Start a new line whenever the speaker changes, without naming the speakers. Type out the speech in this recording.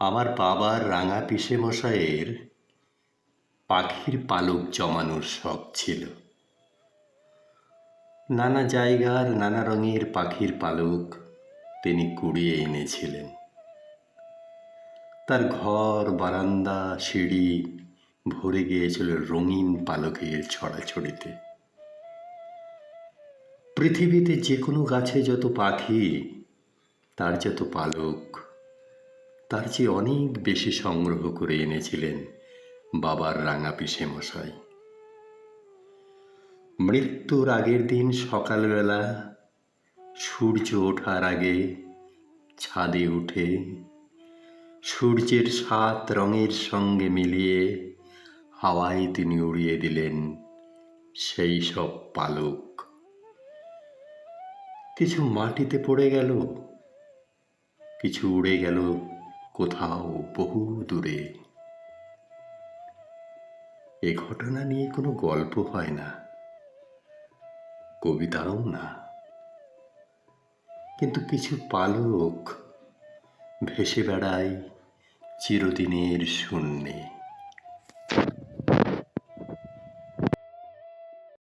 আমার বাবার রাঙা পিসে মশাইয়ের পাখির পালক জমানোর শখ ছিল। নানা জায়গার নানা রঙের পাখির পালক তিনি কুড়িয়ে এনেছিলেন। তার ঘর, বারান্দা, সিঁড়ি ভরে গিয়েছিল রঙিন পালকের ছড়াছড়িতে। পৃথিবীতে যে কোনো গাছে যত পাখি, তার যত পালক তার চেয়ে অনেক বেশি সংগ্রহ করে এনেছিলেন বাবার রাঙা পিসে মশাই। মৃত্যুর আগের দিন সকালবেলা সূর্য ওঠার আগে ছাদে উঠে সূর্যের সাত রঙের সঙ্গে মিলিয়ে হাওয়ায় তিনি উড়িয়ে দিলেন সেই সব পালক। কিছু মাটিতে পড়ে গেল, কিছু উড়ে গেল কোথাও বহু দূরে। এ ঘটনা নিয়ে কোনো গল্প হয় না। কবিতাও না। কিন্তু কিছু পালক ভেসে বেড়ায় চিরদিনের শূন্যে।